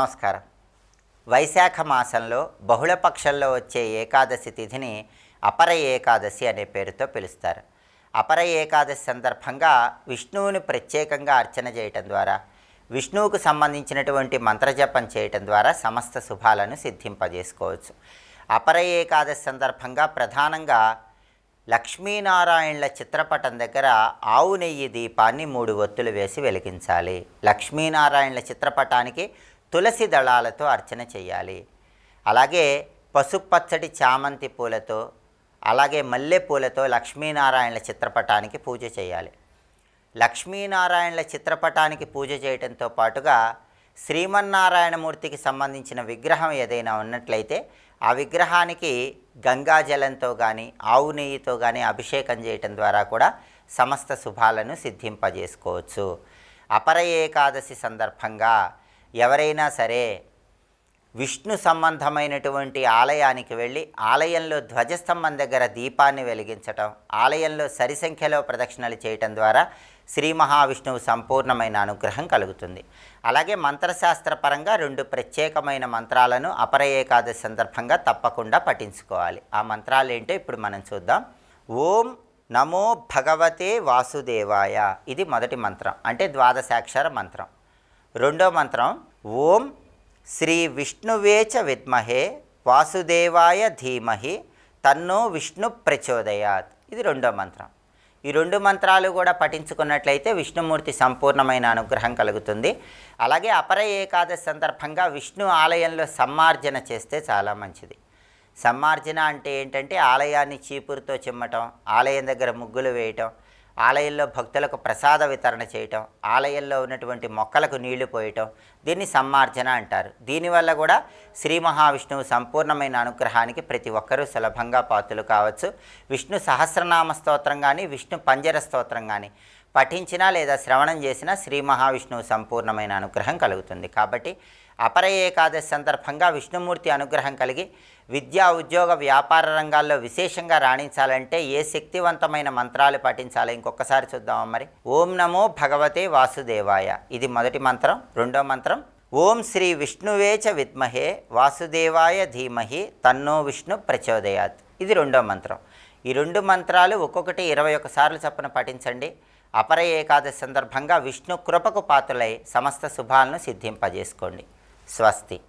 నమస్కారం. వైశాఖ మాసంలో బహుళపక్షంలో వచ్చే ఏకాదశి తిథిని అపర ఏకాదశి అనే పేరుతో పిలుస్తారు. అపర ఏకాదశి సందర్భంగా విష్ణువుని ప్రత్యేకంగా అర్చన చేయటం ద్వారా విష్ణువుకు సంబంధించినటువంటి మంత్రజపం చేయటం ద్వారా సమస్త శుభాలను సిద్ధింపజేసుకోవచ్చు. అపర ఏకాదశి సందర్భంగా ప్రధానంగా లక్ష్మీనారాయణుల చిత్రపటం దగ్గర ఆవు నెయ్యి దీపాన్ని మూడు ఒత్తులు వేసి వెలిగించాలి. లక్ష్మీనారాయణుల చిత్రపటానికి తులసి దళాలతో అర్చన చేయాలి. అలాగే పసుపచ్చటి చామంతి పూలతో అలాగే మల్లెపూలతో లక్ష్మీనారాయణల చిత్రపటానికి పూజ చేయాలి. లక్ష్మీనారాయణల చిత్రపటానికి పూజ చేయడంతో పాటుగా శ్రీమన్నారాయణమూర్తికి సంబంధించిన విగ్రహం ఏదైనా ఉన్నట్లయితే ఆ విగ్రహానికి గంగాజలంతో కానీ ఆవు నెయ్యితో కానీ అభిషేకం చేయటం ద్వారా కూడా సమస్త శుభాలను సిద్ధింపజేసుకోవచ్చు. అపర ఏకాదశి సందర్భంగా ఎవరైనా సరే విష్ణు సంబంధమైనటువంటి ఆలయానికి వెళ్ళి ఆలయంలో ధ్వజస్తంభం దగ్గర దీపాన్ని వెలిగించటం ఆలయంలో సరి సంఖ్యలో ప్రదక్షిణలు చేయటం ద్వారా శ్రీ మహావిష్ణువు సంపూర్ణమైన అనుగ్రహం కలుగుతుంది. అలాగే మంత్రశాస్త్రపరంగా రెండు ప్రత్యేకమైన మంత్రాలను అపర ఏకాదశి సందర్భంగా తప్పకుండా పఠించుకోవాలి. ఆ మంత్రాలు ఏంటో ఇప్పుడు మనం చూద్దాం. ఓం నమో భగవతే వాసుదేవాయ. ఇది మొదటి మంత్రం. అంటే ద్వాదశాక్షర మంత్రం. రెండో మంత్రం ఓం శ్రీ విష్ణువేచ విద్మహే వాసుదేవాయ ధీమహి తన్నో విష్ణు ప్రచోదయాత్. ఇది రెండో మంత్రం. ఈ రెండు మంత్రాలు కూడా పఠించుకున్నట్లయితే విష్ణుమూర్తి సంపూర్ణమైన అనుగ్రహం కలుగుతుంది. అలాగే అపర ఏకాదశి సందర్భంగా విష్ణు ఆలయంలో సమ్మార్జన చేస్తే చాలా మంచిది. సమ్మార్జన అంటే ఏంటంటే ఆలయాన్ని చీపురుతో చిమ్మటం ఆలయం దగ్గర ముగ్గులు వేయటం ఆలయంలో భక్తులకు ప్రసాద వితరణ చేయటం ఆలయంలో ఉన్నటువంటి మొక్కలకు నీళ్ళు పోయటం దీన్ని సమ్మార్జన అంటారు. దీనివల్ల కూడా శ్రీ మహావిష్ణువు సంపూర్ణమైన అనుగ్రహానికి ప్రతి ఒక్కరూ సులభంగా పాత్రలు కావచ్చు. విష్ణు సహస్రనామ స్తోత్రం కానీ విష్ణు పంజర స్తోత్రం కానీ పఠించినా లేదా శ్రవణం చేసినా శ్రీ మహావిష్ణువు సంపూర్ణమైన అనుగ్రహం కలుగుతుంది. కాబట్టి అపర ఏకాదశి సందర్భంగా విష్ణుమూర్తి అనుగ్రహం కలిగి విద్యా ఉద్యోగ వ్యాపార రంగాల్లో విశేషంగా రాణించాలంటే ఏ శక్తివంతమైన మంత్రాలు పఠించాలి ఇంకొకసారి చూద్దామా మరి. ఓం నమో భగవతే వాసుదేవాయ. ఇది మొదటి మంత్రం. రెండో మంత్రం. ఓం శ్రీ విష్ణువేచ విద్మహే వాసుదేవాయ ధీమహి తన్నో విష్ణు ప్రచోదయాత్. ఇది రెండో మంత్రం. ఈ రెండు మంత్రాలు ఒక్కొక్కటి ఇరవై ఒక్కసార్లు చొప్పున పఠించండి. అపర ఏకాదశి సందర్భంగా విష్ణు కృపకు పాత్రలై సమస్త శుభాలను సిద్ధింపజేసుకోండి. స్వస్తి.